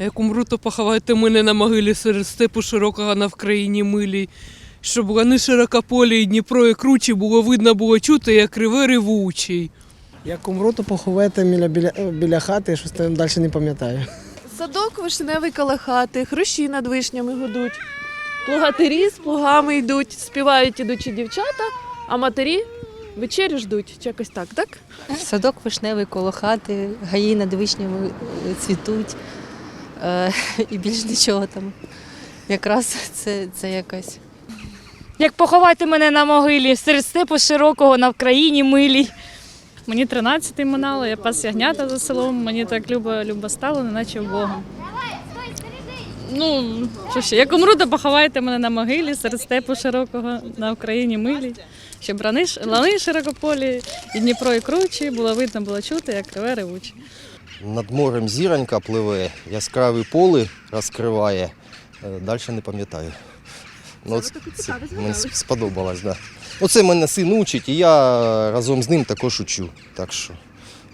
А як умру, то поховайте мене на могилі серед степу широкого на Вкраїні милій. Щоб лани широкополі і Дніпро і кручі було видно, було чути, як реве ревучий. Як умру, то поховайте біля, біля, біля хати, щось там далі не пам'ятаю. Садок вишневий коло хати, хрущі над вишнями гудуть. Плугатирі з плугами йдуть, співають ідучі дівчата, а матері вечерю ждуть. Чи якось так, так? Садок вишневий коло хати, гаї над вишнями цвітуть. Е, і більш нічого там. Якраз це, це якась. Як поховати мене на могилі серед степу широкого на Вкраїні милій. Мені 13-й минало, я пас ягнята за селом, мені так любо, любо стало, неначе Богом. Ну, що ще, як умру, то поховайте мене на могилі серед степу широкого на Україні милій. Щоб рани, лани широкополі, і Дніпро і кручі, було видно, було чути, як реве ревучі. Над морем зіронька пливе, яскраві поли розкриває. Далі не пам'ятаю. Ну, це, це мені сподобалось, да. Оце мене син учить, і я разом з ним також учу. Так що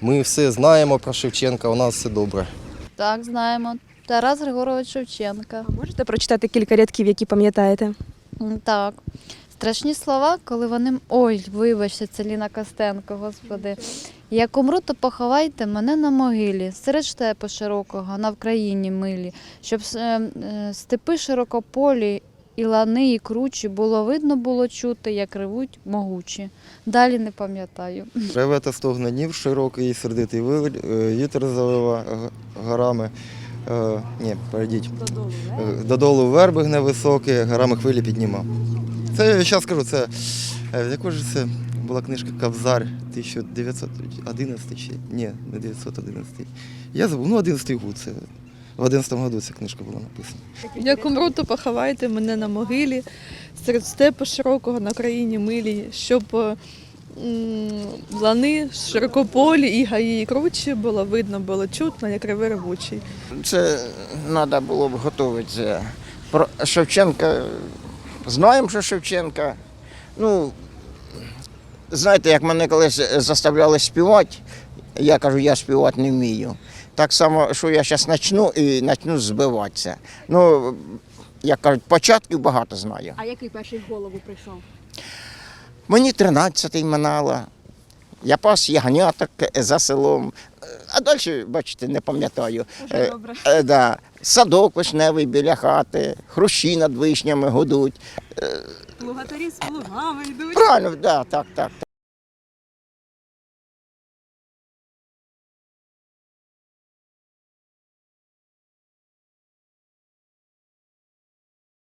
ми все знаємо про Шевченка, у нас все добре. Так, знаємо. Тарас Григорович Шевченка. Можете прочитати кілька рядків, які пам'ятаєте? Так. Страшні слова, коли вони. Ой, вибачте, це Ліна Костенко, господи. Як умру, то поховайте мене на могилі, серед штепу широкого, на Вкраїні милі, щоб е, е, степи широкополі, і лани, і кручі було видно, було чути, як ревуть могучі. Далі не пам'ятаю. Реве та стогне днів широкий, сердитий вивель, е, вітер залива горами. Е, Ні, перейдіть. Е, Додолу верби гне високі, горами хвилі підніма. Це я зараз скажу, це е, яку ж це була книжка Кобзар 1911 чи ні, не 911. Я забув, ну 11 год. Це в 11 году ця книжка була написана. Як умру, то поховайте мене на могилі серед степу широкого на країні милій, щоб лани широкополі і гаї і кручі було видно, було чутно, як реве ревучий. Це треба було б готуватися. Про Шевченка, знаємо, що Шевченка. Ну, знаєте, як мене колись заставляли співати, я кажу, я співати не вмію. Так само, що я зараз почну і почну збиватися. Ну, як кажуть, початків багато знаю. А який перший в голову прийшов? Мені 13-й минало. Я пас ягняток за селом. А далі, бачите, не пам'ятаю. Е, е, да. Садок вишневий біля хати, хрущі над вишнями гудуть. Плугатарі з плугами йдуть. Правильно, да, так, так.